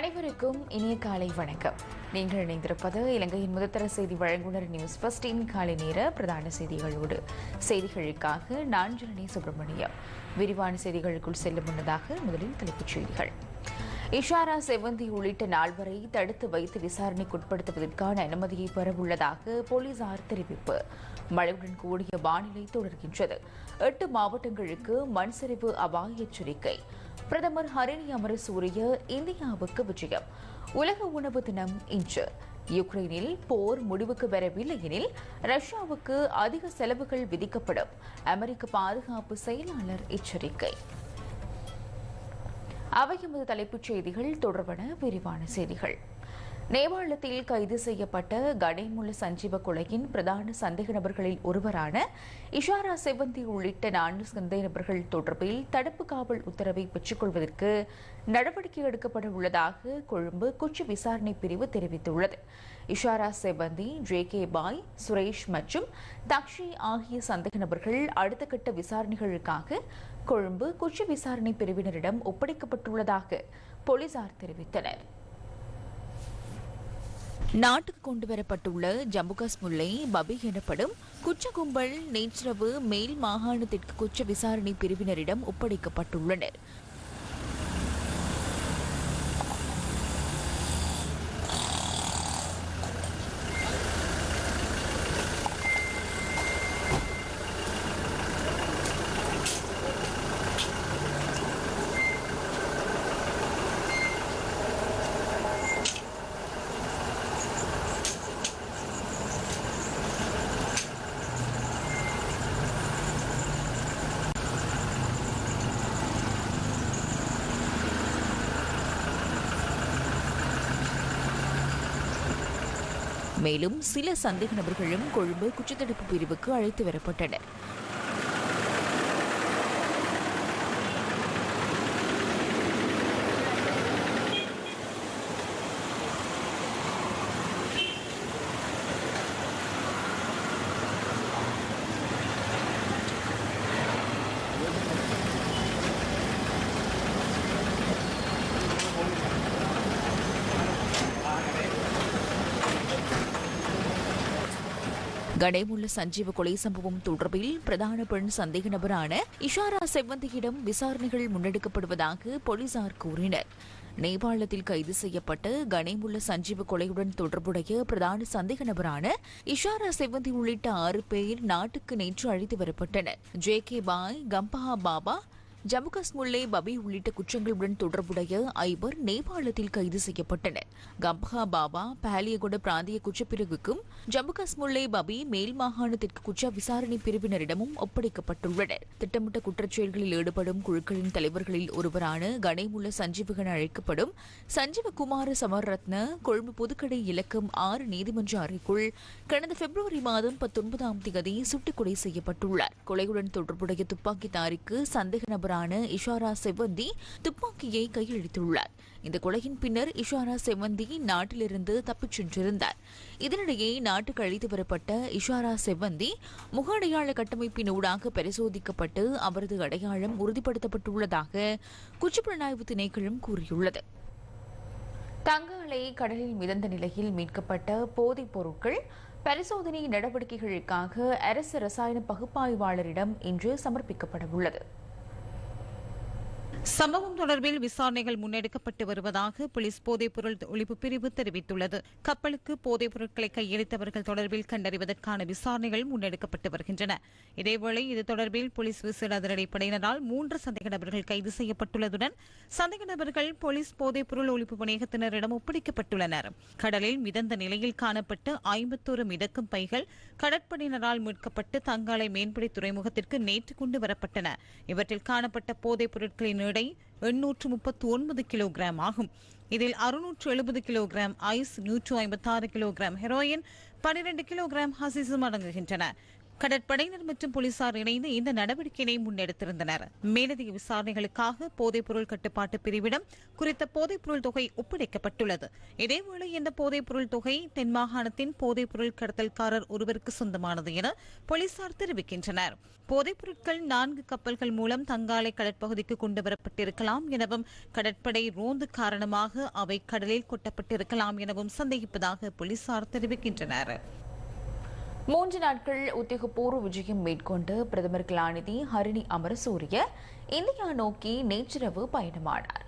அனைவருக்கும் இனிய காலை வணக்கம். நீங்கள் இணைந்திருப்பது இலங்கையின் முதற்தர செய்தி வழங்குனர் நியூஸ் பஸ்டின் காலை நேர பிரதான செய்திகளோடு. செய்திகளுக்காக நான் ஜனனி சுப்பிரமணியம். விரிவான செய்திகளுக்குள் செல்லும் முன்னதாக முதலில் தலைப்புச் செய்திகள். இஷாரா செவந்தி உள்ளிட்ட நால்வரை தடுத்து வைத்து விசாரணைக்குட்படுத்துவதற்கான அனுமதியை பெறவுள்ளதாக போலீசார் தெரிவிப்பு. மழையுடன் கூடிய வானிலை தொடர்கின்றது. எட்டு மாவட்டங்களுக்கு மண் சரிவு அபாய எச்சரிக்கை. பிரதமர் ஹரிணி அமரசூரிய இந்தியாவுக்கு விஜயம். உலக உணவு தினம் இன்று. யுக்ரைனில் போர் முடிவுக்கு வரவில்லை எனில் ரஷ்யாவுக்கு அதிக செலவுகள் விதிக்கப்படும். அமெரிக்க பாதுகாப்பு செயலாளர் எச்சரிக்கை. அவை எமது தலைப்புச் செய்திகள் தொடர்பான விரிவான செய்திகள். நேபாளத்தில் கைது செய்யப்பட்ட கணேமுல சஞ்சீவ கொலையின் பிரதான சந்தேக நபர்களில் ஒருவரான இஷாரா செவந்தி உள்ளிட்ட நான்கு சந்தேக நபர்கள் தொடர்பில் தடுப்பு காவல் உத்தரவை பெற்றுக்கொள்வதற்கு நடவடிக்கை எடுக்கப்பட உள்ளதாக கொழும்பு குச்சி விசாரணை பிரிவு தெரிவித்துள்ளது. இஷாரா செவந்தி ஜே கே பாய் சுரேஷ் மற்றும் தக்ஷி ஆகிய சந்தேக நபர்கள் அடுத்த கட்ட விசாரணைகளுக்காக கொழும்பு குச்சி விசாரணை பிரிவினரிடம் ஒப்படைக்கப்பட்டுள்ளதாக போலீசார் தெரிவித்தனர். நாட்டுக்கு கொண்டு வரப்பட்டுள்ள ஜம்மு காஷ்மீரிலே பபி எனப்படும் குற்ற கும்பல் நேற்றிரவு மேல் மாகாணத்திற்கு குற்ற விசாரணை பிரிவினரிடம் ஒப்படைக்கப்பட்டுள்ளனர். மேலும் சில சந்தேக நபர்களும் கொழும்பு குற்றத்தடுப்பு பிரிவுக்கு அழைத்து வரப்பட்டனர். கடைமுள்ள சஞ்சீவ கொலை சம்பவம் தொடர்பில் பிரதான பெண் சந்தேக நபரான இஷாரா செவ்வந்தியிடம் விசாரணைகள் முன்னெடுக்கப்படுவதாக போலீசார் கூறினர். நேபாளத்தில் கைது செய்யப்பட்ட கணேமுள்ள சஞ்சீவ கொலையுடன் தொடர்புடைய பிரதான சந்தேக நபரான இஷாரா செவ்வந்தி உள்ளிட்ட ஆறு பேர் நாட்டுக்கு நேற்று அழைத்து வரப்பட்டனர். ஜே கே பாய் கம்பஹா பாபா ஜம்மு காஷ்மீரிலே பபி உள்ளிட்ட குற்றங்களுடன் தொடர்புடைய ஐவர் நேபாளத்தில் கைது செய்யப்பட்டனர் கம்பஹா பாபா பாலியகுட பிராந்திய குற்றப்பிரிவுக்கும் ஜம்மு காஷ்மீரிலே பபி மேல் மாகாணத்திற்கு குற்ற விசாரணை பிரிவினரிடமும் ஒப்படைக்கப்பட்டுள்ளனர். திட்டமிட்ட குற்றச்செயல்களில் ஈடுபடும் குழுக்களின் தலைவர்களில் ஒருவரான கணேமுள்ள சஞ்சீவகன் அழைக்கப்படும் சஞ்சீவ குமார சமரத்ன கொழும்பு புதுக்கடை இலக்கம் ஆறு நீதிமன்ற அறைக்குள் கடந்த பிப்ரவரி மாதம் பத்தொன்பதாம் தேதி சுட்டுக் கொலை செய்யப்பட்டுள்ளார். கொலையுடன் தொடர்புடைய துப்பாக்கிதாரிக்கு சந்தேக நபரான இஷாரா செவந்தி துப்பாக்கியை கையளித்துள்ளார். இந்த கொலையின் பின்னர் இஷாரா செவந்தி நாட்டிலிருந்து தப்பிச் சென்றிருந்தார். இதனிடையே நாட்டுக்கு அழைத்து வரப்பட்ட இஷாரா செவந்தி முக அடையாள கட்டமைப்பின் ஊடாக பரிசோதிக்கப்பட்டு அவரது அடையாளம் உறுதிப்படுத்தப்பட்டுள்ளதாக குற்றப்புலனாய்வு திணைக்களம் கூறியுள்ளது. தங்க அலை கடலில் மிதந்த நிலையில் மீட்கப்பட்ட போதைப் பொருட்கள் பரிசோதனை நடவடிக்கைகளுக்காக அரசு ரசாயன பகுப்பாய்வாளரிடம் இன்று சமர்ப்பிக்கப்பட உள்ளது சம்பவம் தொடர்பில் விசாரணைகள் முன்னெடுக்கப்பட்டு வருவதாக போலீஸ் போதைப்பொருள் ஒழிப்பு பிரிவு தெரிவித்துள்ளது. கப்பலுக்கு போதைப் பொருட்களை கையளித்தவர்கள் தொடர்பில் கண்டறிவதற்கான விசாரணைகள் முன்னெடுக்கப்பட்டு வருகின்றன. இதேவேளை இது தொடர்பில் போலீஸ் விசேட அதிரடிப்படையினரால் மூன்று சந்தேக நபர்கள் கைது செய்யப்பட்டுள்ளதுடன் சந்தேக நபர்கள் போலீஸ் போதைப்பொருள் ஒழிப்பு வணிகத்தினரிடம் ஒப்படைக்கப்பட்டுள்ளனர். கடலில் மிதந்த நிலையில் காணப்பட்ட ஐம்பத்தோரு மிதக்கும் பைகள் கடற்படையினரால் மீட்கப்பட்டு தங்காலை மீன்பிடி துறைமுகத்திற்கு நேற்று கொண்டு வரப்பட்டன. இவற்றில் காணப்பட்ட போதைப் பொருட்களின் எடை எண்ணூற்று முப்பத்தி ஒன்பது கிலோகிராம் ஆகும். இதில் அறுநூற்று எழுபது கிலோகிராம் ஐஸ் நூற்று ஐம்பத்தாறு கிலோகிராம் ஹெரோயின் பனிரெண்டு கிலோகிராம் ஹசிசும் அடங்குகின்றன. கடற்படையினர் மற்றும் போலீசார் இணைந்து இந்த நடவடிக்கையினை முன்னெடுத்திருந்தனர். மேலதிக விசாரணைகளுக்காக போதைப்பொருள் கட்டுப்பாட்டு பிரிவிடம் குறித்த போதைப்பொருள் தொகை ஒப்படைக்கப்பட்டுள்ளது. இதேவேளை இந்த போதைப்பொருள் தொகை தென் மாகாணத்தின் போதைப்பொருள் கடத்தல்காரர் ஒருவருக்கு சொந்தமானது என போலீசார் தெரிவிக்கின்றனர். போதைப்பொருட்கள் நான்கு கப்பல்கள் மூலம் தங்காலை கடற்பகுதிக்கு கொண்டு வரப்பட்டிருக்கலாம் எனவும் கடற்படை ரோந்து காரணமாக அவை கடலில் கொட்டப்பட்டிருக்கலாம் எனவும் சந்தேகிப்பதாக போலீசார் தெரிவிக்கின்றனர். மூன்று நாட்கள் உத்தியோகபூர்வ விஜயம் மேற்கொண்டு பிரதமர் கலாநிதி ஹரிணி அமரசூரிய இந்தியா நோக்கி நேற்றிரவு பயணமானார்.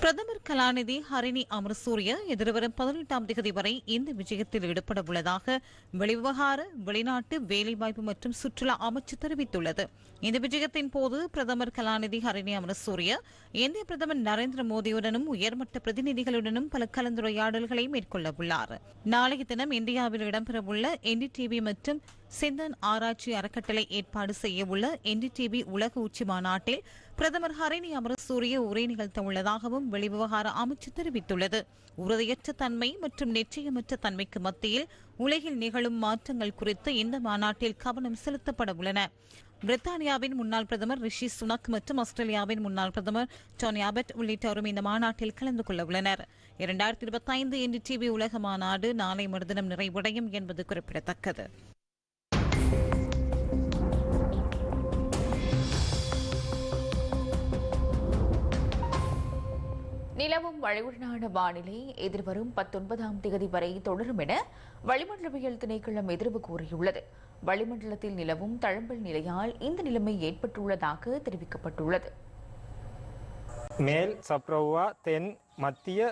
பிரதமர் கலாநிதி ஹரிணி அமர்சூரிய எதிர்வரும் பதினெட்டாம் தேதி வரை இந்த விஜயத்தில் ஈடுபட உள்ளதாக வெளிவிவகார வெளிநாட்டு வேலைவாய்ப்பு மற்றும் சுற்றுலா அமைச்சு தெரிவித்துள்ளது. இந்த விஜயத்தின் போது பிரதமர் கலாநிதி ஹரிணி அமரசூரிய இந்திய பிரதமர் நரேந்திர மோடியுடனும் உயர்மட்ட பிரதிநிதிகளுடனும் பல கலந்துரையாடல்களை மேற்கொள்ள உள்ளார். நாளைய தினம் இந்தியாவில் இடம்பெறவுள்ள என்டிடிவி மற்றும் சிந்தன் ஆராய்ச்சி அறக்கட்டளை ஏற்பாடு செய்யவுள்ள என்டிடிவி உலக உச்சி மாநாட்டில் பிரதமர் ஹரிணி அமரசூரிய உரை நிகழ்த்த உள்ளதாகவும் வெளிவிவகார அமைச்சு தெரிவித்துள்ளது. உறுதியற்ற தன்மை மற்றும் நிச்சயமற்ற தன்மைக்கு மத்தியில் உலகில் நிகழும் மாற்றங்கள் குறித்து இந்த மாநாட்டில் கவனம் செலுத்தப்பட உள்ளன. பிரித்தானியாவின் முன்னாள் பிரதமர் ரிஷி சுனக் மற்றும் ஆஸ்திரேலியாவின் முன்னாள் பிரதமர் டோனி அபட் உள்ளிட்டோரும் இந்த மாநாட்டில் கலந்து கொள்ள உள்ளனர். இரண்டாயிரத்தி இருபத்தி ஐந்து இன்று டிவி உலக மாநாடு நாளை மறுதினம் நிறைவடையும் என்பது குறிப்பிடத்தக்கது. நிலவும் வலிவுடனான வானிலை எதிர்வரும் பத்தொன்பதாம் தேதி வரை தொடரும் என வளிமண்டலவியல் திணைக்களம் எதிர்வு கூறியுள்ளது. வளிமண்டலத்தில் நிலவும் தழம்பல் நிலையால் இந்த நிலைமை ஏற்பட்டுள்ளதாக தெரிவிக்கப்பட்டுள்ளது. மேல் சப்ரோவா தென் மத்திய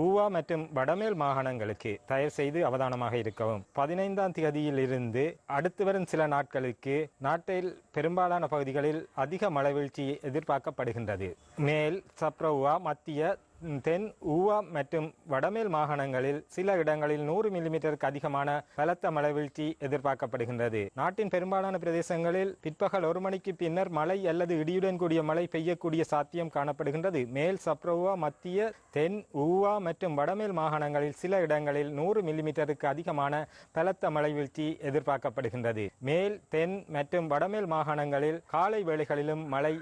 ஊவா மற்றும் வடமேல் மாகாணங்களுக்கு தயார் செய்து அவதானமாக இருக்கவும். பதினைந்தாம் தேதியில் இருந்து அடுத்து வரும் சில நாட்களுக்கு நாட்டில் பெரும்பாலான பகுதிகளில் அதிக மழை வீழ்ச்சி எதிர்பார்க்கப்படுகின்றது. மேல் சப்ரவுவா மத்திய தென் ஊவா மற்றும் வடமேல் மாகாணங்களில் சில இடங்களில் நூறு மில்லிமீட்டருக்கு அதிகமான பலத்த மழை வீழ்ச்சி எதிர்பார்க்கப்படுகின்றது. நாட்டின் பெரும்பாலான பிரதேசங்களில் பிற்பகல் ஒரு மணிக்கு பின்னர் மழை அல்லது இடியுடன் கூடிய மழை பெய்யக்கூடிய சாத்தியம் காணப்படுகின்றது. மேல் சப்ரவுவா மத்திய தென் ஊவா மற்றும் வடமேல் மாகாணங்களில் சில இடங்களில் நூறு மில்லிமீட்டருக்கு அதிகமான பலத்த மழை வீழ்ச்சி எதிர்பார்க்கப்படுகின்றது. மேல் தென் மற்றும் வடமேல் மாகாணங்களில் காலை வேளைகளிலும் மழை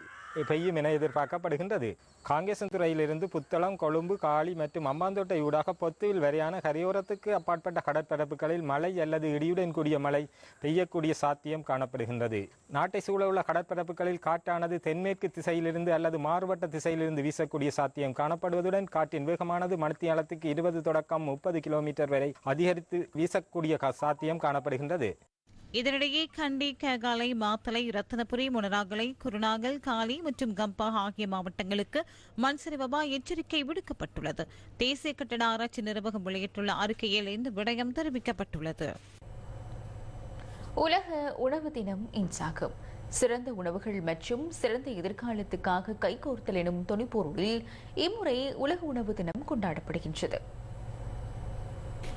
பெய்யும் என எதிர்பார்க்கப்படுகின்றது. காங்கேசன்துறையிலிருந்து புத்தளம் கொழும்பு காளி மற்றும் அம்பாந்தோட்டை ஊடாக பொத்துவில் வரையான கரையோரத்துக்கு அப்பாற்பட்ட கடற்பரப்புகளில் மழை அல்லது இடியுடன் கூடிய மழை பெய்யக்கூடிய சாத்தியம் காணப்படுகின்றது. நாட்டை சூழவுள்ள கடற்பரப்புகளில் காற்றானது தென்மேற்கு திசையிலிருந்து அல்லது மாறுபட்ட திசையிலிருந்து வீசக்கூடிய சாத்தியம் காணப்படுவதுடன் காற்றின் வேகமானது மணித்தியாலத்துக்கு இருபது தொடக்கம் முப்பது கிலோமீட்டர் வரை அதிகரித்து வீசக்கூடிய சாத்தியம் காணப்படுகின்றது. இதனிடையே கண்டி கேகாலை மாத்தலை ரத்தனபுரி முனராகலை குருநாகல் காலி மற்றும் கம்பா ஆகிய மாவட்டங்களுக்கு மண் எச்சரிக்கை விடுக்கப்பட்டுள்ளது. தேசிய கட்டட ஆராய்ச்சி நிர்வாகம் வெளியிட்டுள்ள அறிக்கையில் இந்த விடயம் தெரிவிக்கப்பட்டுள்ளது. உலக உணவு தினம் இன்சாகும் சிறந்த உணவுகள் மற்றும் சிறந்த எதிர்காலத்துக்காக கைகோர்த்தல் எனும் துணிப்பொருளில் இம்முறை உலக உணவு தினம் கொண்டாடப்படுகின்றது.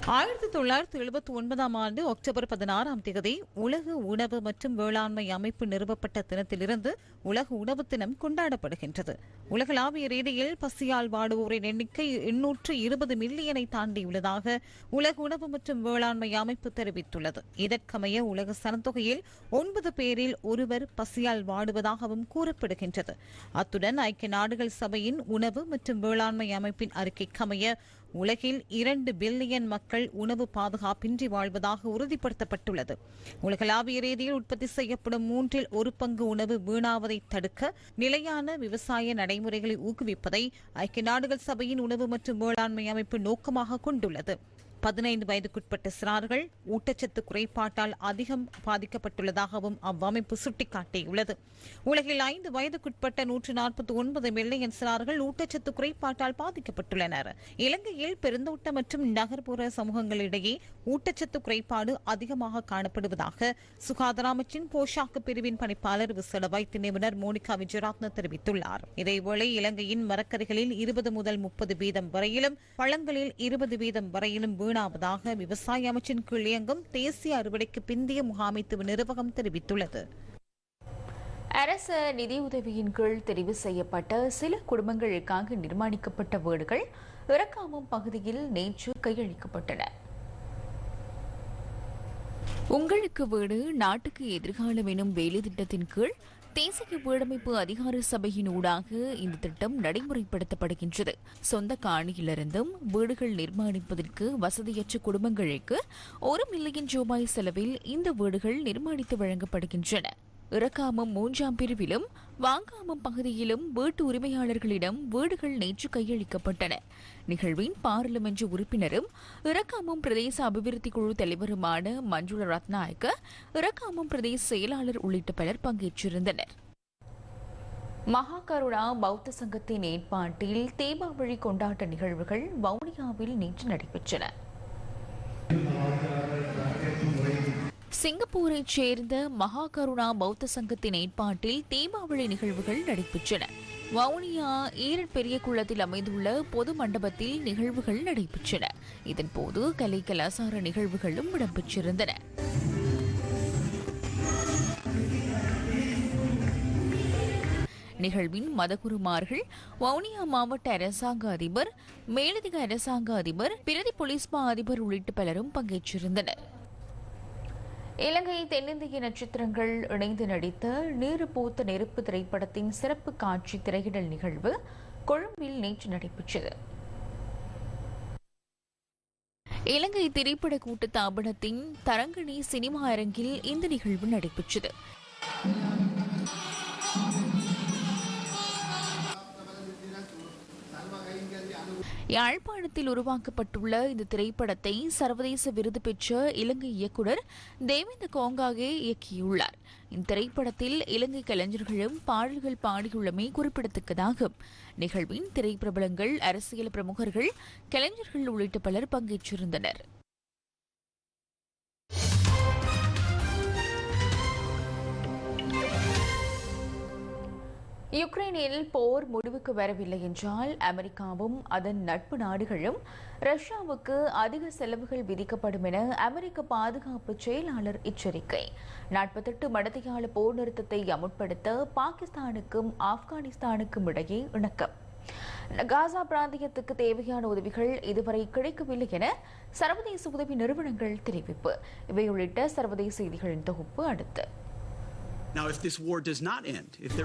ஆயிரத்தி தொள்ளாயிரத்தி எழுபத்தி ஒன்பதாம் ஆண்டு அக்டோபர் பதினாறாம் தேதி உலக உணவு மற்றும் வேளாண்மை அமைப்பு நிறுவப்பட்ட தினத்திலிருந்து உலக உணவு தினம் கொண்டாடப்படுகின்றது. உலகளாவிய ரீதியில் பசியால் வாடுவோரின் எண்ணிக்கை எண்ணூற்று இருபது மில்லியனை தாண்டியுள்ளதாக உலக உணவு மற்றும் வேளாண்மை அமைப்பு தெரிவித்துள்ளது. இதற்கமைய உலக சனத்தொகையில் ஒன்பது பேரில் ஒருவர் பசியால் வாடுவதாகவும் கூறப்படுகின்றது. அத்துடன் ஐக்கிய நாடுகள் சபையின் உணவு மற்றும் வேளாண்மை அமைப்பின் அறிக்கைக்கமைய உலகில் இரண்டு பில்லியன் மக்கள் உணவு பாதுகாப்பின்றி வாழ்வதாக உறுதிப்படுத்தப்பட்டுள்ளது. உலகளாவிய ரீதியில் உற்பத்தி செய்யப்படும் மூன்றில் ஒரு பங்கு உணவு வீணாவதை தடுக்க நிலையான விவசாய நடைமுறைகளை ஊக்குவிப்பதை ஐக்கிய நாடுகள் சபையின் உணவு மற்றும் வேளாண்மை அமைப்பு நோக்கமாக கொண்டுள்ளது. பதினைந்து வயதுக்குட்பட்ட சிறார்கள் ஊட்டச்சத்து குறைபாட்டால் அதிகம் பாதிக்கப்பட்டுள்ளதாகவும் அவ்வமைப்பு சுட்டிக்காட்டியுள்ளது. உலகில் ஐந்து வயதுக்குட்பட்ட நூற்று நாற்பத்தி ஒன்பது மில்லியன் சிறார்கள் ஊட்டச்சத்து குறைபாட்டால் பாதிக்கப்பட்டுள்ளனர். இலங்கையில் பெருந்தோட்ட மற்றும் நகர்ப்புற சமூகங்களிடையே ஊட்டச்சத்து குறைபாடு அதிகமாக காணப்படுவதாக சுகாதார அமைச்சின் போஷாக்கு பிரிவின் பணிப்பாளர் விசேட வைத்திய நிபுணர் மோனிகா விஜயராத்ன தெரிவித்துள்ளார். இதேவேளை இலங்கையின் மரக்கறிகளில் இருபது முதல் முப்பது வீதம் வரையிலும் பழங்களில் இருபது வீதம் வரையிலும் வீணாவதாக விவசாய அமைச்சின் கீழ் இயங்கும் தேசிய அறுவடைக்கு பிந்திய முகாமைத்துவ நிர்வாகம் தெரிவித்துள்ளது. அரச நிதியுதவியின் கீழ் தெரிவு செய்யப்பட்ட சில குடும்பங்களுக்காக நிர்மாணிக்கப்பட்ட வீடுகள் இறக்காமம் பகுதியில் நேற்று கையளிக்கப்பட்டன. உங்களுக்கு வீடு நாட்டுக்கு எதிர்காலம் எனும் வேலை திட்டத்தின் கீழ் தேசிய வீடமைப்பு அதிகார சபையின் ஊடாக இந்த திட்டம் நடைமுறைப்படுத்தப்படுகின்றது. சொந்த காணியிலிருந்தும் வீடுகள் நிர்மாணிப்பதற்கு வசதியற்ற குடும்பங்களுக்கு ஒரு மில்லியன் ரூபாய் செலவில் இந்த வீடுகள் நிர்மாணித்து வழங்கப்படுகின்றன. இறக்காமம் மூன்றாம் பிரிவிலும் வாங்காமம் பகுதியிலும் வீட்டு உரிமையாளர்களிடம் வீடுகள் நேற்று கையளிக்கப்பட்டன. நிகழ்வின் பாராளுமன்ற உறுப்பினரும் இறக்காமம் பிரதேச அபிவிருத்தி குழு தலைவருமான மஞ்சுள ரத்நாயக்க இறக்காமம் பிரதேச செயலாளர் உள்ளிட்ட பலர் பங்கேற்றிருந்தனர். மகாகருணா பௌத்த சங்கத்தின் ஏற்பாட்டில் தீபாவளி கொண்டாட்ட நிகழ்வுகள் வவுனியாவில் நேற்று நடைபெற்றன. சிங்கப்பூரைச் சேர்ந்த மகாகருணா பௌத்த சங்கத்தின் ஏற்பாட்டில் தீபாவளி நிகழ்வுகள் நடைபெற்றன. வவுனியா ஈரட் பெரிய குளத்தில் அமைந்துள்ள பொது மண்டபத்தில் நிகழ்வுகள் நடைபெற்றன. இதன்போது கலை கலாசார நிகழ்வுகளும் இடம்பெற்றிருந்தன. நிகழ்வின் மதகுருமார்கள் வவுனியா மாவட்ட அரசாங்க அதிபர் மேலதிக அரசாங்க அதிபர் பிரதி போலீஸ் மா அதிபர் உள்ளிட்ட பலரும் பங்கேற்றிருந்தனர். இலங்கை தென்னிந்திய நட்சத்திரங்கள் இணைந்து நடித்த நீரு பூத்த நெருப்பு திரைப்படத்தின் சிறப்பு காட்சி திரையிடல் நிகழ்வு கொழும்பில் நேற்று நடைபெற்றது. இலங்கை திரைப்பட கூட்டு தாபனத்தின் தரங்கணி சினிமா அரங்கில் இந்த நிகழ்வு நடைபெற்றது. யாழ்ப்பாணத்தில் உருவாக்கப்பட்டுள்ள இந்த திரைப்படத்தை சர்வதேச விருது பெற்ற இலங்கை இயக்குனர் தேவேந்திர கோங்காகே இயக்கியுள்ளார். இந்த திரைப்படத்தில் இலங்கை கலைஞர்களும் பாடல்கள் பாடியுள்ளமை குறிப்பிடத்தக்கதாகும் நிகழ்வின் திரைப்பிரபலங்கள் அரசியல் பிரமுகர்கள் கலைஞர்கள் உள்ளிட்ட பலர் பங்கேற்றிருந்தனர். யுக்ரைனில் போர் முடிவுக்கு வரவில்லை என்றால் அமெரிக்காவும் அதன் நட்பு நாடுகளும் ரஷ்யாவுக்கு அதிக செலவுகள் விதிக்கப்படும் என அமெரிக்க பாதுகாப்பு செயலாளர் எச்சரிக்கை. நாற்பத்தெட்டு மடத்தியால போர் நிறுத்தத்தை அமுட்படுத்த பாகிஸ்தானுக்கும் ஆப்கானிஸ்தானுக்கும் இடையே இணக்கம். காசா பிராந்தியத்துக்கு தேவையான உதவிகள் இதுவரை கிடைக்கவில்லை என சர்வதேச உதவி நிறுவனங்கள் தெரிவிப்பு. இவை உள்ளிட்ட சர்வதேச செய்திகளின் தொகுப்பு அடுத்து.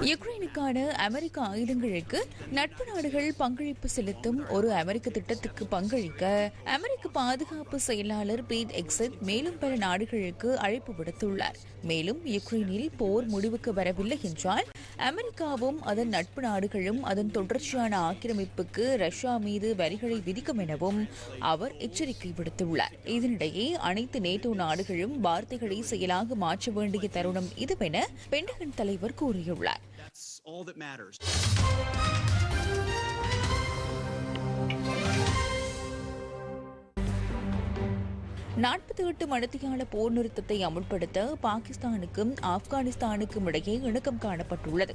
யுக்ரைனுக்கான அமெரிக்க ஆயுதங்களுக்கு நட்பு நாடுகள் பங்களிப்பு செலுத்தும் ஒரு அமெரிக்க திட்டத்துக்கு பங்களிக்க அமெரிக்க பாதுகாப்பு செயலாளர் பீட் எக்ஸட் மேலும் பல நாடுகளுக்கு அழைப்பு விடுத்துள்ளார். மேலும் யுக்ரைனில் போர் முடிவுக்கு வரவில்லை என்றால் அமெரிக்காவும் அதன் நட்பு நாடுகளும் அதன் தொடர்ச்சியான ஆக்கிரமிப்புக்கு ரஷ்யா மீது வரிகளை விதிக்கும் எனவும் அவர் எச்சரிக்கை விடுத்துள்ளார். இதனிடையே அனைத்து நேட்டோ நாடுகளும் வார்த்தைகளை செயலாக மாற்ற வேண்டிய தருணம் இதுவென பென்டகன் தலைவர் கூறியுள்ளார். நாற்பத்தி எட்டு மணித்தியால போர் நிறுத்தத்தை அமுல்படுத்த பாகிஸ்தானுக்கும் ஆப்கானிஸ்தானுக்கும் இடையே இணக்கம் காணப்பட்டுள்ளது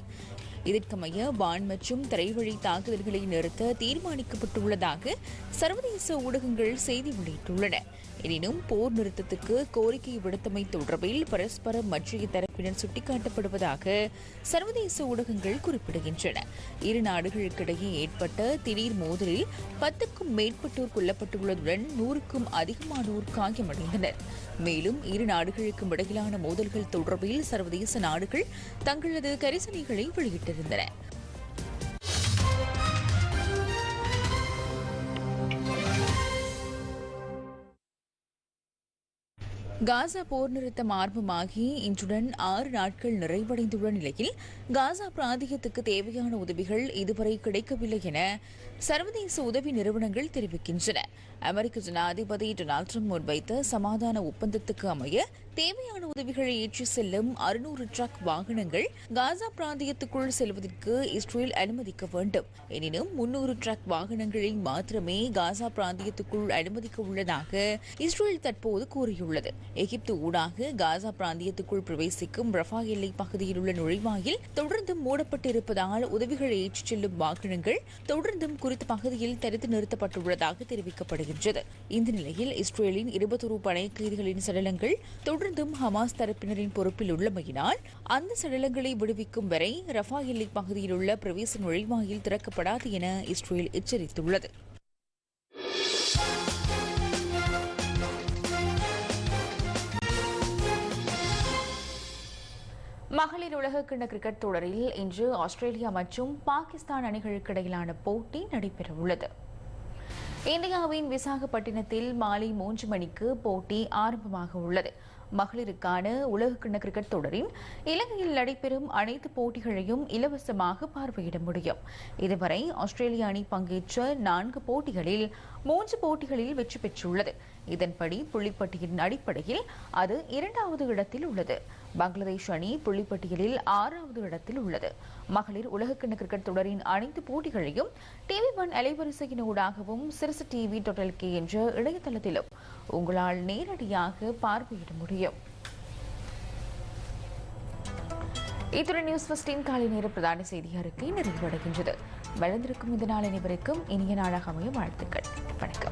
இதற்கமைய வான் மற்றும் தரைவழி தாக்குதல்களை நிறுத்த தீர்மானிக்கப்பட்டுள்ளதாக சர்வதேச ஊடகங்கள் செய்தி வெளியிட்டுள்ளன. எனினும் போர் நிறுத்தத்துக்கு கோரிக்கை விடுத்தமை தொடர்பில் பரஸ்பர மற்றைய தரப்பினர் சுட்டிக்காட்டப்படுவதாக சர்வதேச ஊடகங்கள் குறிப்பிடுகின்றன. இரு நாடுகளுக்கிடையே ஏற்பட்ட திடீர் மோதலில் பத்துக்கும் மேற்பட்டோர் கொல்லப்பட்டுள்ளதுடன் நூறுக்கும் அதிகமானோர் காயமடைந்தனர். மேலும் இரு நாடுகளுக்கும் இடையிலான மோதல்கள் தொடர்பில் சர்வதேச நாடுகள் தங்களது கரிசனைகளை வெளியிட்டிருந்தன காசா போர் நிறுத்தம் ஆரம்பமாகி இன்றுடன் ஆறு நாட்கள் நிறைவடைந்துள்ள நிலையில் காசா பிராந்தியத்துக்கு தேவையான உதவிகள் இதுவரை கிடைக்கவில்லை என சர்வதேச உதவி நிறுவனங்கள் தெரிவிக்கின்றன அமெரிக்க ஜனாதிபதி டொனால்ட் ட்ரம்ப் முன்வைத்த சமாதான ஒப்பந்தத்துக்கு அமைய தேவையான உதவிகளை ஏற்றி செல்லும் அறுநூறு ட்ரக் வாகனங்கள் காசா பிராந்தியத்துக்குள் செல்வதற்கு இஸ்ரேல் அனுமதிக்க வேண்டும். எனினும் முன்னூறு ட்ரக் வாகனங்களை மாத்திரமே காசா பிராந்தியத்துக்குள் அனுமதிக்க உள்ளதாக இஸ்ரேல் தற்போது கூறியுள்ளது. எகிப்து ஊடாக காசா பிராந்தியத்துக்குள் பிரவேசிக்கும் ரஃபா எல்லை பகுதியில் உள்ள நுழைவாயில் தொடர்ந்தும் மூடப்பட்டிருப்பதால் உதவிகளை ஏற்றிச் செல்லும் வாகனங்கள் தொடர்ந்தும் குறித்த பகுதியில் தடுத்து நிறுத்தப்பட்டுள்ளதாக தெரிவிக்கப்படுகின்றது. இந்த நிலையில் இஸ்ரேலின் இருபத்தொரு படை கைதிகளின் சடலங்கள் தொடர்ந்தும் ஹமாஸ் தரப்பினரின் பொறுப்பில் உள்ளமையினால் அந்த சடலங்களை விடுவிக்கும் வரை ரஃபா எல்லை பகுதியில் உள்ள பிரவேச நுழைவாயில் திறக்கப்படாது என இஸ்ரேல் எச்சரித்துள்ளது. மகளிர் உலகக்கிண்ண கிரிக்கெட் தொடரில் இன்று ஆஸ்திரேலியா மற்றும் பாகிஸ்தான் அணிகளுக்கு இடையிலான போட்டி நடைபெறவுள்ளது. இந்தியாவின் விசாகப்பட்டினத்தில் மாலை மூன்று மணிக்கு போட்டி ஆரம்பமாக உள்ளது. மகளிருக்கான உலகக்கிண கிரிக்கெட் தொடரின் இலங்கையில் நடைபெறும் அனைத்து போட்டிகளையும் இலவசமாக பார்வையிட முடியும். இதுவரை ஆஸ்திரேலிய அணி பங்கேற்ற நான்கு போட்டிகளில் மூன்று போட்டிகளில் வெற்றி பெற்றுள்ளது. இதன்படி புள்ளிப்பட்டியலின் அடிப்படையில் அது இரண்டாவது இடத்தில் உள்ளது. பங்களாதேஷ் அணி புள்ளிப்பட்டியலில் ஆறாவது இடத்தில் உள்ளது. மகளிர் உலகக்கிண கிரிக்கெட் தொடரின் அனைத்து போட்டிகளையும் டிவி ஒன் அலைவரிசையின் ஊடாகவும் சிறுசு டிவி டொட்டல் கே என்ற இணையதளத்திலும் உங்களால் நேரடியாக பார்வையிட முடியும். இத்துடன் நியூஸ் ஃபஸ்டின் காலை நேர பிரதான செய்தி அறிக்கை நிறைவடைகின்றது. வளர்ந்திருக்கும் இந்த நாள் அனைவருக்கும் இனிய நாளாக அமைய வாழ்த்துக்கள். வணக்கம்.